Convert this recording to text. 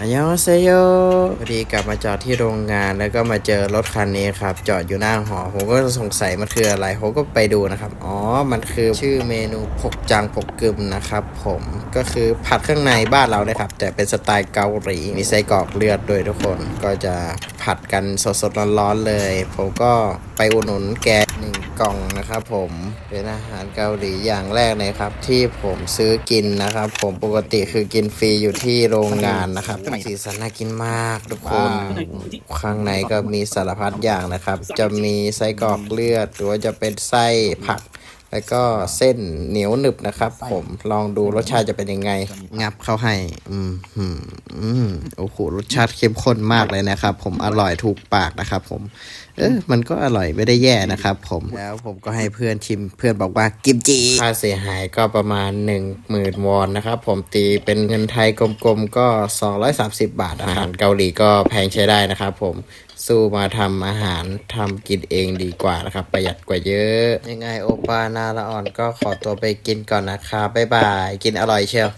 อันยองเซโยพอดีกลับมาจอดที่โรงงานแล้วก็มาเจอรถคันนี้ครับ จอดอยู่หน้าหอ ผมก็สงสัยมันคืออะไรผมก็ไปดูนะครับ อ๋อ มันคือชื่อเมนูพกจังพกกึมนะครับ ผมก็คือผัดเครื่องในบ้านเราเลยครับ แต่เป็นสไตล์เกาหลีมีไส้กรอกเลือดด้วยทุกคน ก็จะผัดกันสดๆร้อนๆเลย ผมก็ไปอุดหนุนแก กล่องนะครับผมเป็นอาหารเกาหลีอย่างแรกเลยครับ ที่ผมซื้อกินนะครับ ผมปกติคือกินฟรีอยู่ที่โรงงานนะครับสีสันน่ากินมากทุกคนข้างในก็มีสารพัดอย่างนะครับ จะมีไส้กรอกเลือดหรือว่าจะเป็นไส้ผัก แล้วก็เส้นเหนียวหนึบนะครับ ผมลองดูรสชาติจะเป็นยังไง งับเข้าให้ อืมอืมอืมโอ้โหรสชาติเข้มข้นมากเลยนะครับ ผมอร่อยถูกปากนะครับ ผม เออมันก็อร่อยไม่ได้แย่นะครับ ผมแล้วผมก็ให้เพื่อนชิมเพื่อนบอกว่ากิมจิค่าเสียหายก็ประมาณ1 0,000วอนนะครับ ผมตีเป็นเงินไทยกลมๆก็ 230 บาทอาหารเกาหลีก็แพงใช้ได้นะครับ ผม สู้มาทำอาหารทำกินเองดีกว่านะครับ ประหยัดกว่าเยอะ ยังไงโอปานาละอ่อนก็ขอตัวไปกินก่อนนะครับบ๊ายบาย กินอร่อยเชียว